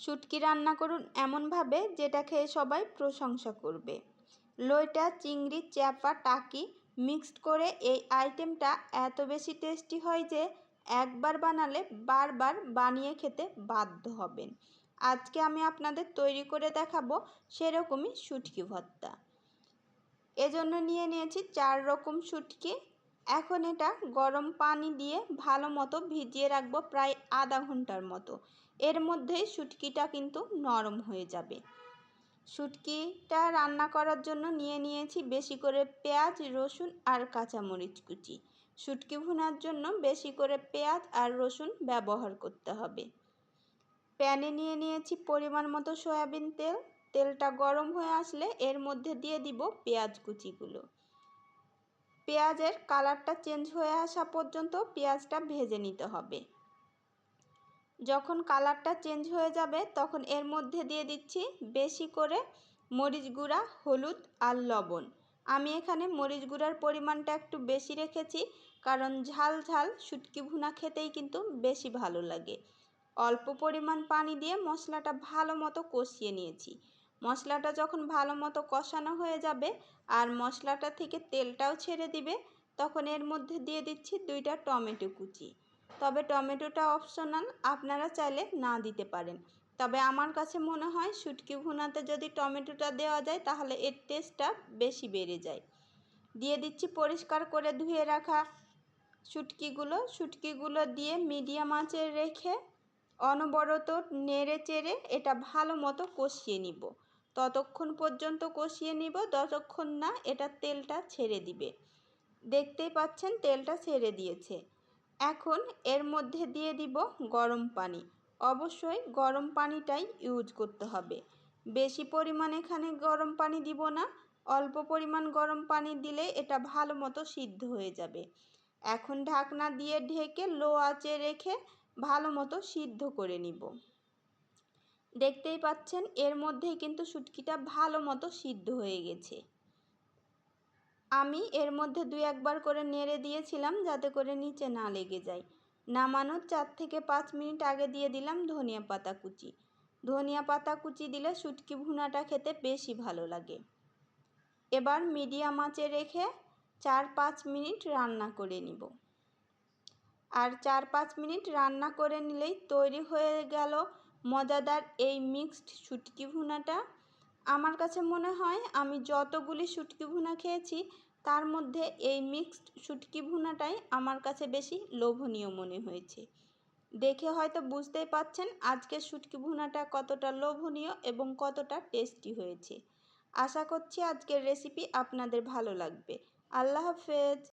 শুটকি রান্না করুন এমনভাবে যেটা খেয়ে সবাই প্রশংসা করবে। লইটা চিংড়ি, চ্যাপা, টাকি মিক্সড করে এই আইটেমটা এত বেশি টেস্টি হয় যে একবার বানালে বারবার বানিয়ে খেতে বাধ্য হবেন। আজকে আমি আপনাদের তৈরি করে দেখাবো সেরকমই শুটকি ভর্তা। এজন্য নিয়ে নিয়েছি চার রকম শুটকি। এখন এটা গরম পানি দিয়ে ভালো মতো ভিজিয়ে রাখব প্রায় আধা ঘণ্টার মতো। এর মধ্যেই শুটকিটা কিন্তু নরম হয়ে যাবে। শুটকিটা রান্না করার জন্য নিয়ে নিয়েছি বেশি করে পেঁয়াজ, রসুন আর কাঁচামরিচ কুচি। শুটকি ভুনার জন্য বেশি করে পেঁয়াজ আর রসুন ব্যবহার করতে হবে। প্যানে নিয়ে নিয়েছি পরিমাণ মতো সয়াবিন তেল। তেলটা গরম হয়ে আসলে এর মধ্যে দিয়ে দিব পেঁয়াজ কুচিগুলো। পেঁয়াজের কালারটা চেঞ্জ হয়ে আসা পর্যন্ত পেঁয়াজটা ভেজে নিতে হবে। যখন কালারটা চেঞ্জ হয়ে যাবে, তখন এর মধ্যে দিয়ে দিচ্ছি বেশি করে মরিচ গুঁড়া, হলুদ আর লবণ। আমি এখানে মরিচ গুঁড়ার পরিমাণটা একটু বেশি রেখেছি, কারণ ঝাল ঝাল শুটকি ভুনা খেতেই কিন্তু বেশি ভালো লাগে। অল্প পরিমাণ পানি দিয়ে মশলাটা ভালো মতো কষিয়ে নিয়েছি। মশলাটা যখন ভালো মতো কষানো হয়ে যাবে আর মশলাটা থেকে তেলটাও ছেড়ে দিবে, তখন এর মধ্যে দিয়ে দিচ্ছি দুইটা টমেটো কুচি। তবে টমেটোটা অপশনাল আপনারা চাইলে না দিতে পারেন। তবে আমার কাছে মনে হয় শুটকি ভুনাতে যদি টমেটোটা দেওয়া যায়, তাহলে এর টেস্টটা বেশি বেড়ে যায়। দিয়ে দিচ্ছি পরিষ্কার করে ধুয়ে রাখা শুটকিগুলো। শুটকিগুলো দিয়ে মিডিয়াম আঁচে রেখে অনবরত নেড়ে চেড়ে এটা ভালো মতো কষিয়ে নিব। ততক্ষণ পর্যন্ত কষিয়ে নিব ততক্ষণ না এটা তেলটা ছেড়ে দিবে। দেখতেই পাচ্ছেন তেলটা ছেড়ে দিয়েছে। এখন এর মধ্যে দিয়ে দিব গরম পানি। অবশ্যই গরম পানিটাই ইউজ করতে হবে। বেশি পরিমাণ এখানে গরম পানি দিব না। অল্প পরিমাণ গরম পানি দিলে এটা ভালো মতো সিদ্ধ হয়ে যাবে। এখন ঢাকনা দিয়ে ঢেকে লো আঁচে রেখে ভালো মতো সিদ্ধ করে নিব। দেখতেই পাচ্ছেন এর মধ্যেই কিন্তু শুটকিটা ভালো মতো সিদ্ধ হয়ে গেছে। আমি এর মধ্যে দুই একবার করে নেড়ে দিয়েছিলাম যাতে করে নিচে না লেগে যায়। নামানোর চার থেকে পাঁচ মিনিট আগে দিয়ে দিলাম ধনিয়া পাতা কুচি। ধনিয়া পাতা কুচি দিলে শুটকি ভুনাটা খেতে বেশি ভালো লাগে। এবার মিডিয়াম আঁচে রেখে চার পাঁচ মিনিট রান্না করে নিব। আর চার পাঁচ মিনিট রান্না করে নিলেই তৈরি হয়ে গেল মজাদার এই মিক্সড শুটকি ভুনাটা। আমার কাছে মনে হয় আমি যতগুলি শুটকি ভুনা খেয়েছি, তার মধ্যে এই মিক্সড শুটকি ভুনাটাই আমার কাছে বেশি লোভনীয় মনে হয়েছে। দেখে হয়তো বুঝতেই পাচ্ছেন আজকে শুটকি ভুনাটা কতটা লোভনীয় এবং কতটা টেস্টি হয়েছে। আশা করছি আজকের রেসিপি আপনাদের ভালো লাগবে। আল্লাহ হাফেজ।